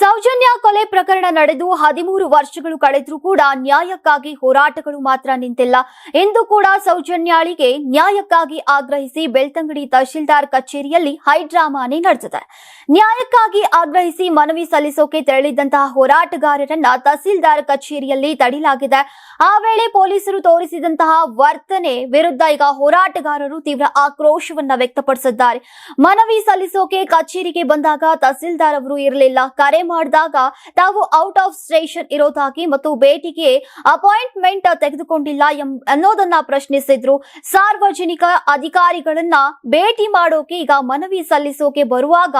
ಸೌಜನ್ಯ ಕೊಲೆ ಪ್ರಕರಣ ನಡೆದು ಹದಿಮೂರು ವರ್ಷಗಳು ಕಳೆದ್ರೂ ಕೂಡ ನ್ಯಾಯಕ್ಕಾಗಿ ಹೋರಾಟಗಳು ಮಾತ್ರ ನಿಂತಿಲ್ಲ. ಇಂದು ಕೂಡ ಸೌಜನ್ಯಾಳಿಗೆ ನ್ಯಾಯಕ್ಕಾಗಿ ಆಗ್ರಹಿಸಿ ಬೆಳ್ತಂಗಡಿ ತಹಶೀಲ್ದಾರ್ ಕಚೇರಿಯಲ್ಲಿ ಹೈಡ್ರಾಮಾನೇ ನಡೆದಿದೆ. ನ್ಯಾಯಕ್ಕಾಗಿ ಆಗ್ರಹಿಸಿ ಮನವಿ ಸಲ್ಲಿಸೋಕೆ ತೆರಳಿದ್ದಂತಹ ಹೋರಾಟಗಾರರನ್ನ ತಹಸೀಲ್ದಾರ್ ಕಚೇರಿಯಲ್ಲಿ ತಡಿಲಾಗಿದೆ. ಆ ವೇಳೆ ಪೊಲೀಸರು ತೋರಿಸಿದಂತಹ ವರ್ತನೆ ವಿರುದ್ಧ ಈಗ ಹೋರಾಟಗಾರರು ತೀವ್ರ ಆಕ್ರೋಶವನ್ನ ವ್ಯಕ್ತಪಡಿಸಿದ್ದಾರೆ. ಮನವಿ ಸಲ್ಲಿಸೋಕೆ ಕಚೇರಿಗೆ ಬಂದಾಗ ತಹಸೀಲ್ದಾರ್ ಅವರು ಇರಲಿಲ್ಲ. ಕರೆ ಮಾಡಿದಾಗ ತಾವು ಔಟ್ ಆಫ್ ಸ್ಟೇಷನ್ ಇರೋದಾಗಿ ಮತ್ತು ಭೇಟಿಗೆ ಅಪಾಯಿಂಟ್ಮೆಂಟ್ ತೆಗೆದುಕೊಂಡಿಲ್ಲ ಅನ್ನೋದನ್ನ ಪ್ರಶ್ನಿಸಿದ್ರು. ಸಾರ್ವಜನಿಕ ಅಧಿಕಾರಿಗಳನ್ನ ಭೇಟಿ ಮಾಡೋಕೆ ಈಗ ಮನವಿ ಸಲ್ಲಿಸೋಕೆ ಬರುವಾಗ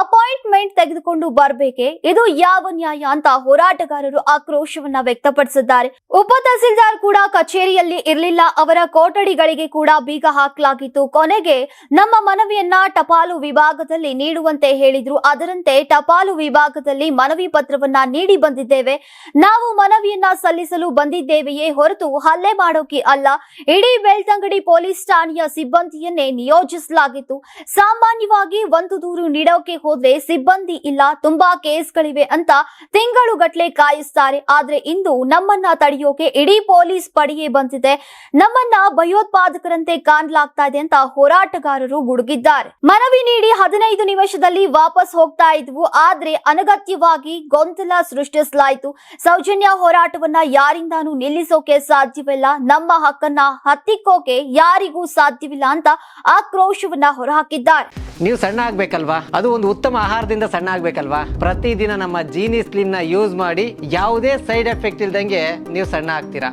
ಅಪಾಯಿಂಟ್ಮೆಂಟ್ ತೆಗೆದುಕೊಂಡು ಬರ್ಬೇಕೆ? ಇದು ಯಾವ ನ್ಯಾಯ ಅಂತ ಹೋರಾಟಗಾರರು ಆಕ್ರೋಶವನ್ನ ವ್ಯಕ್ತಪಡಿಸಿದ್ದಾರೆ. ಉಪ ತಹಸೀಲ್ದಾರ್ ಕೂಡ ಕಚೇರಿಯಲ್ಲಿ ಇರಲಿಲ್ಲ. ಅವರ ಕೊಠಡಿಗಳಿಗೆ ಕೂಡ ಬೀಗ ಹಾಕಲಾಗಿತ್ತು. ಕೊನೆಗೆ ನಮ್ಮ ಮನವಿಯನ್ನ ಟಪಾಲು ವಿಭಾಗದಲ್ಲಿ ನೀಡುವಂತೆ ಹೇಳಿದ್ರು. ಅದರಂತೆ ಟಪಾಲು ವಿಭಾಗದಲ್ಲಿ ಮನವಿ ಪತ್ರವನ್ನ ನೀಡಿ ಬಂದಿದ್ದೇವೆ. ನಾವು ಮನವಿಯನ್ನ ಸಲ್ಲಿಸಲು ಬಂದಿದ್ದೇವೆಯೇ ಹೊರತು ಹಲ್ಲೆ ಮಾಡೋಕೆ ಅಲ್ಲ. ಇಡೀ ಬೆಳ್ತಂಗಡಿ ಪೊಲೀಸ್ ಠಾಣೆಯ ಸಿಬ್ಬಂದಿಯನ್ನೇ ನಿಯೋಜಿಸಲಾಗಿತ್ತು. ಸಾಮಾನ್ಯವಾಗಿ ಒಂದು ದೂರು ನೀಡೋಕೆ ಹೋದ್ರೆ ಸಿಬ್ಬಂದಿ ಇಲ್ಲ, ತುಂಬಾ ಕೇಸ್ಗಳಿವೆ ಅಂತ ತಿಂಗಳುಗಟ್ಲೆ ಕಾಯಿಸ್ತಾರೆ. ಆದ್ರೆ ಇಂದು ನಮ್ಮನ್ನ ತಡೆಯೋಕೆ ಇಡೀ ಪೊಲೀಸ್ ಪಡೆಯೇ ಬಂದಿದೆ. ನಮ್ಮನ್ನ ಭಯೋತ್ಪಾದಕರಂತೆ ಕಾಣಲಾಗ್ತಾ ಇದೆ ಅಂತ ಹೋರಾಟಗಾರರು ಗುಡುಗಿದ್ದಾರೆ. ಮನವಿ ನೀಡಿ ಹದಿನೈದು ನಿಮಿಷದಲ್ಲಿ ವಾಪಸ್ ಹೋಗ್ತಾ ಇದ್ವು. ಆದ್ರೆ ಅನಗತ್ಯವಾಗಿ ಗೊಂದಲ ಸೃಷ್ಟಿಸಲಾಯಿತು. ಸೌಜನ್ಯ ಹೋರಾಟವನ್ನ ಯಾರಿಂದಾನು ನಿಲ್ಲಿಸೋಕೆ ಸಾಧ್ಯವಿಲ್ಲ. ನಮ್ಮ ಹಕ್ಕನ್ನ ಹತ್ತಿಕ್ಕೋಕೆ ಯಾರಿಗೂ ಸಾಧ್ಯವಿಲ್ಲ ಅಂತ ಆಕ್ರೋಶವನ್ನ ಹೊರಹಾಕಿದ್ದಾರೆ. ನೀವು ಸಣ್ಣ ಆಗ್ಬೇಕಲ್ವಾ? ಅದು ಒಂದು ಉತ್ತಮ ಆಹಾರದಿಂದ ಸಣ್ಣ ಆಗ್ಬೇಕಲ್ವಾ? ಪ್ರತಿದಿನ ನಮ್ಮ ಜೀನಿ ಸ್ಲಿಮ್ನ ಯೂಸ್ ಮಾಡಿ ಯಾವುದೇ ಸೈಡ್ ಎಫೆಕ್ಟ್ ಇಲ್ದಂಗೆ ನೀವು ಸಣ್ಣ ಆಗ್ತೀರಾ?